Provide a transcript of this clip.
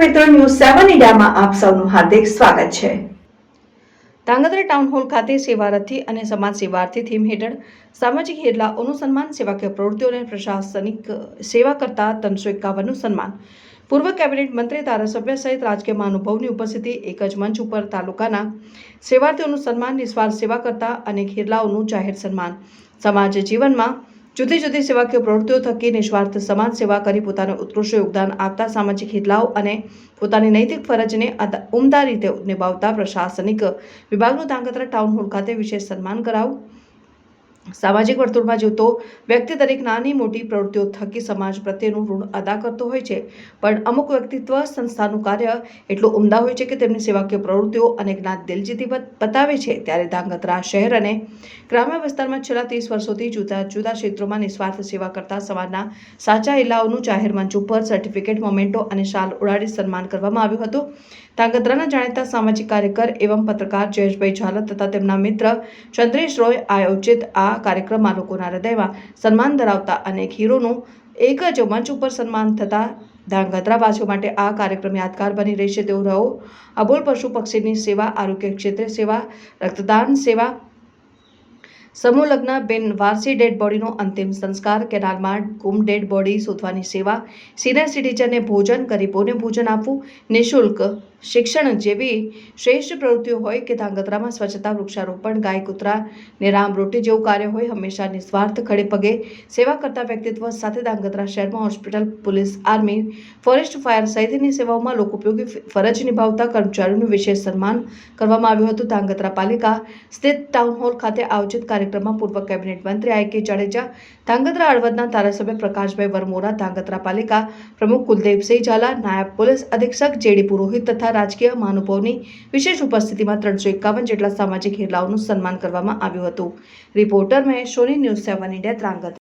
મિત્રો ન્યૂઝ સેવન ઇન્ડિયામાં આપ સૌનું હાર્દિક સ્વાગત છે. ધાંગધ્રા ટાઉન હોલ ખાતે સેવારથી અને સમાજ સેવાર્થી થીમ હેઠળ સામાજિક હેરલાઓનું સન્માન સેવાકીય પ્રવૃત્તિઓ અને પ્રશાસનિક સેવા કરતા ત્રણસો એકાવનનું સન્માન. પૂર્વ કેબિનેટ મંત્રી, ધારાસભ્ય સહિત રાજકીય મહાનુભાવની ઉપસ્થિતિ એક જ મંચ ઉપર તાલુકાના સેવાર્થીઓનું સન્માન, નિસ્વાર્થ સેવા કરતા અને હેરલાઓનું જાહેર સન્માન. સમાજ જીવનમાં જુદી જુદી સેવાકીય પ્રવૃત્તિઓ થકી નિસ્વાર્થ સમાજ સેવા કરી પોતાનું ઉત્કૃષ્ટ યોગદાન આપતા સામાજિક હિતલાઓ અને પોતાની નૈતિક ફરજને ઉમદા રીતે નિભાવતા પ્રશાસનિક વિભાગનું ધાંગધ્રા ટાઉન હોલ ખાતે વિશેષ સન્માન કરાવું. સામાજિક વર્તુળમાં જોતો વ્યક્તિ દરેક નાની મોટી પ્રવૃત્તિઓ થકી સમાજ પ્રત્યેનું ઋણ અદા કરતો હોય છે. પણ અમુક વ્યક્તિત્વ સંસ્થાનું કાર્ય એટલું ઉમદા હોય છે કે તેમની સેવાકીય પ્રવૃત્તિઓ અને જ્ઞાન દિલજીતી બતાવે છે. ત્યારે ધાંગધ્રા શહેર અને ગ્રામ્ય વિસ્તારમાં છેલ્લા ત્રીસ વર્ષોથી જુદા જુદા ક્ષેત્રોમાં નિસ્વાર્થ સેવા કરતા સમાજના સાચા હિલ્લાઓનું જાહેર મંચ ઉપર સર્ટિફિકેટ, મોમેન્ટો અને શાલ ઉડાડી સન્માન કરવામાં આવ્યું હતું. ધાંગધ્રાના જાણીતા સામાજિક કાર્યકર એવં પત્રકાર જયેશભાઈ ઝાલા તથા તેમના મિત્ર ચંદ્રેશ રોય આયોજિત આ કાર્યક્રમમાં લોકોના હૃદયમાં સન્માન ધરાવતા અનેક હીરોનું એક જ મંચ ઉપર સન્માન થતાં ધાંગધ્રાવાસીઓ માટે આ કાર્યક્રમ યાદગાર બની રહેશે તેવો રહો. અબોલ પશુ પક્ષીની સેવા, આરોગ્ય ક્ષેત્રે સેવા, રક્તદાન સેવા. સમૂહ લગ્ન, બિન વારસી ડેડ બોડીનો અંતિમ સંસ્કાર, કેનાલમાં ગુમ ડેડ બોડી શોધવાની સેવા, સિનિયર સિટીઝનને ભોજન, ગરીબોને ભોજન આપવું, નિઃશુલ્ક શિક્ષણ જેવી શ્રેષ્ઠ પ્રવૃત્તિઓ હોય કે ધાંગધ્રામાં સ્વચ્છતા વૃક્ષારોપણ, ગાય, કૂતરા ને રામ રોટી જેવું કાર્ય હોય, હંમેશા નિસ્વાર્થ, ખડે પગે સેવા કરતા વ્યક્તિત્વ સાથે ધાંગધ્રા શહેરમાં hospital, police, army, forest, fire સહિતની સેવાઓમાં લોકોપયોગી ફરજ નિભાવતા કર્મચારીઓનું વિશેષ સન્માન કરવામાં આવ્યું હતું. ધાંગધ્રા પાલિકા સ્થિત ટાઉન હોલ ખાતે આયોજિત કાર્યક્રમમાં પૂર્વ કેબિનેટ મંત્રી આઈ કે જાડેજા, ધાંગધ્રા હળવદના ધારાસભ્ય પ્રકાશભાઈ વરમોરા, ધાંગધ્રા પાલિકા પ્રમુખ કુલદીપસિંહ ઝાલા, નાયબ પોલીસ અધિક્ષક જેડી પુરોહિત તથા રાજકીય મહાનુભાવની વિશેષ ઉપસ્થિતિમાં ત્રણસો એકાવન જેટલા સામાજિક હેરલાઓનું સન્માન કરવામાં આવ્યું હતું. Reporter Mahesh Soni, news seven India ત્રાંગત